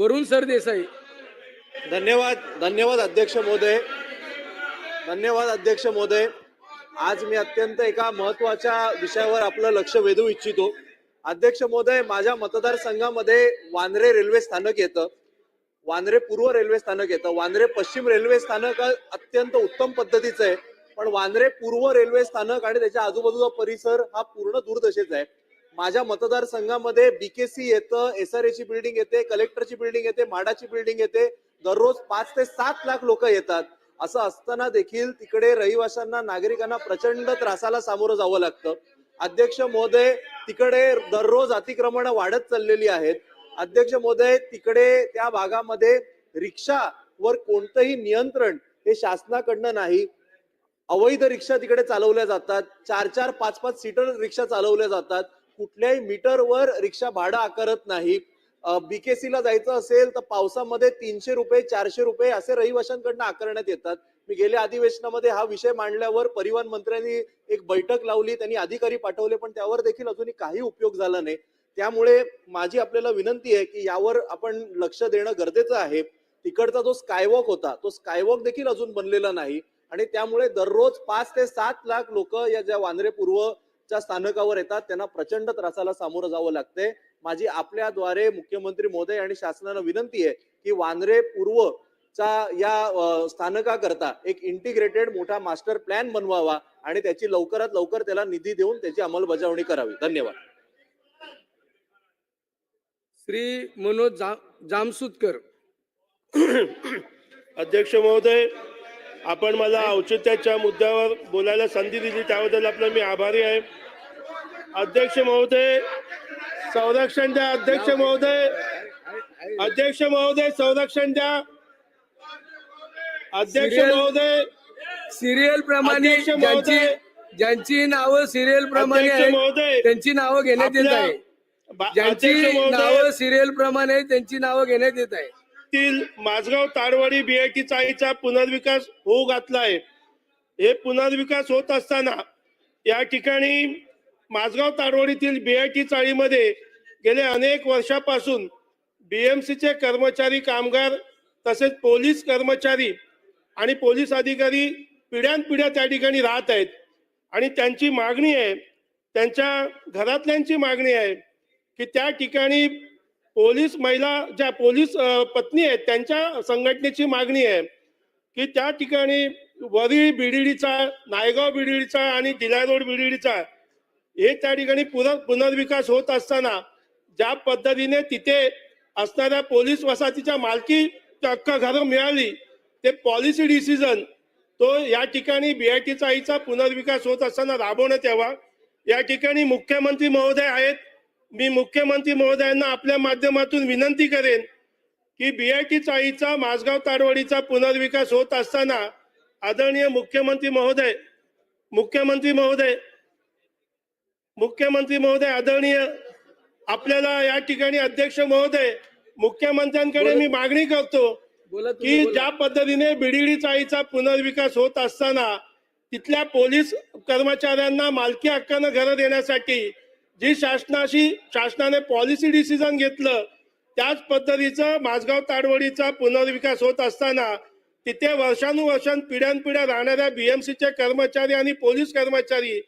वरुण सरदेसाई धन्यवाद धन्यवाद अध्यक्ष महोदय. धन्यवाद अध्यक्ष महोदय. आज मी अत्यंत एका महत्त्वाच्या विषयावर आपलं लक्ष वेधू इच्छितो. अध्यक्ष महोदय माझ्या मतदारसंघामध्ये वांद्रे रेल्वे स्थानक येतं. वांद्रे पूर्व रेल्वे स्थानक येतं. वांद्रे पश्चिम रेल्वे स्थानक अत्यंत उत्तम पद्धतीचं आहे. पण वांद्रे पूर्व रेल्वे स्थानक आणि त्याच्या आजूबाजूचा परिसर हा पूर्ण दूरदशेचा आहे. माझ्या मतदारसंघामध्ये बीकेसी येतं एस आर ची बिल्डिंग येते कलेक्टरची बिल्डिंग येते माडाची बिल्डिंग येते. दररोज पाच ते सात लाख लोक येतात. असं असताना देखील तिकडे रहिवाशांना नागरिकांना प्रचंड त्रासाला सामोरं जावं लागतं. अध्यक्ष महोदय तिकडे दररोज अतिक्रमण वाढत चाललेली आहेत. अध्यक्ष महोदय तिकडे त्या भागामध्ये रिक्षावर कोणतंही नियंत्रण हे शासनाकडनं नाही. अवैध रिक्षा तिकडे चालवल्या जातात. चार चार पाच पाच सीटर रिक्षा चालवल्या जातात. कुठल्याही मीटरवर रिक्षा भाडं आकारत नाही. बीकेसी ला जायचं असेल तर पावसामध्ये तीनशे रुपये चारशे रुपये असे रहिवाशांकडनं आकारण्यात येतात. मी गेल्या अधिवेशनामध्ये हा विषय मांडल्यावर परिवहन मंत्र्यांनी एक बैठक लावली त्यांनी अधिकारी पाठवले पण त्यावर देखील अजूनही काही उपयोग झाला नाही. त्यामुळे माझी आपल्याला विनंती आहे की यावर आपण लक्ष देणं गरजेचं आहे. तिकडचा जो स्कायवॉक होता तो स्कायवॉक देखील अजून बनलेला नाही. आणि त्यामुळे दररोज पाच ते सात लाख लोक या ज्या वांद्रे पूर्वच्या स्थानकावर येतात त्यांना प्रचंड त्रासाला सामोरं जावं लागतंय. माझी आपल्याद्वारे मुख्यमंत्री महोदय आणि शासनाला विनंती आहे की वांद्रे पूर्वचा या अ, स्थानकाकरता एक इंटिग्रेटेड मोठा मास्टर प्लॅन बनवावा आणि त्याची लवकरात लवकर त्याला निधी देऊन त्याची अंमलबजावणी करावी. धन्यवाद. श्री मनोज जा जामसुतकर. अध्यक्ष महोदय आपण मला औचित्याच्या मुद्द्यावर बोलायला संधी दिली त्याबद्दल आपलं मी आभारी आहे. अध्यक्ष महोदय संरक्षण द्या अध्यक्ष महोदय. अध्यक्ष महोदय संरक्षण द्या. अध्यक्ष महोदय. सिरियल प्रमाणे ज्यांची नावं सिरियल प्रमाणे त्यांची नावं घेण्यात येत आहे. ज्यांची नावं सिरियल प्रमाणे त्यांची नावं घेण्यात येत आहे. तील माझगाव ताडवाडी बीआयटी चाळीचा पुनर्विकास होऊ घातला आहे हे पुनर्विकास होत असताना या ठिकाणी माझगाव ताडवाडीतील बीआयटी चाळीमध्ये गेले अनेक वर्षापासून बीएमसीचे कर्मचारी कामगार तसेच पोलीस कर्मचारी आणि पोलीस अधिकारी पिढ्यानपिढ्या त्या ठिकाणी राहत आहेत. आणि त्यांची मागणी आहे त्यांच्या घरातल्यांची मागणी आहे की त्या ठिकाणी पोलीस महिला ज्या पोलीस पत्नी आहेत त्यांच्या संघटनेची मागणी आहे की त्या ठिकाणी वरी बिडिडीचा नायगाव बिडिडीचा आणि दिला रोड बिडिडीचा हे त्या ठिकाणी पुनर्विकास होत असताना ज्या पद्धतीने तिथे असणाऱ्या पोलीस वसाहतीच्या मालकी हक्क घरं मिळाली ते पॉलिसी डिसिजन तो या ठिकाणी बीआयटी आईचा पुनर्विकास होत असताना राबवण्यात यावा. या ठिकाणी मुख्यमंत्री महोदय आहेत मी मुख्यमंत्री महोदयांना आपल्या माध्यमातून विनंती करेन की बीआयटी चाळीचा माझगाव ताडवाडीचा पुनर्विकास होत असताना आदरणीय मुख्यमंत्री महोदय मुख्यमंत्री महोदय मुख्यमंत्री महोदय आदरणीय आपल्याला या ठिकाणी अध्यक्ष महोदय मुख्यमंत्र्यांकडे मी मागणी करतो की. ज्या पद्धतीने बिडिडी चाळीचा पुनर्विकास होत असताना तिथल्या पोलीस कर्मचाऱ्यांना मालकी हक्कानं घरं देण्यासाठी जी शासनाशी शासनाने पॉलिसी डिसिजन घेतलं त्याच पद्धतीचं माझगाव ताडवडीचा पुनर्विकास होत असताना तिथे वर्षानुवर्षां पिढ्यानपिढ्या राहणाऱ्या बीएमसीचे कर्मचारी आणि पोलीस कर्मचारी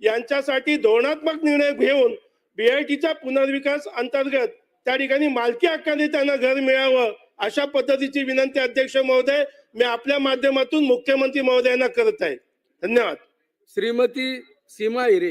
यांच्यासाठी धोरणात्मक निर्णय घेऊन बीआयटीच्या पुनर्विकास अंतर्गत त्या ठिकाणी मालकी हक्काने त्यांना घर मिळावं अशा पद्धतीची विनंती अध्यक्ष महोदय मी आपल्या माध्यमातून मुख्यमंत्री महोदयांना करत आहे. धन्यवाद. श्रीमती सीमा हिरे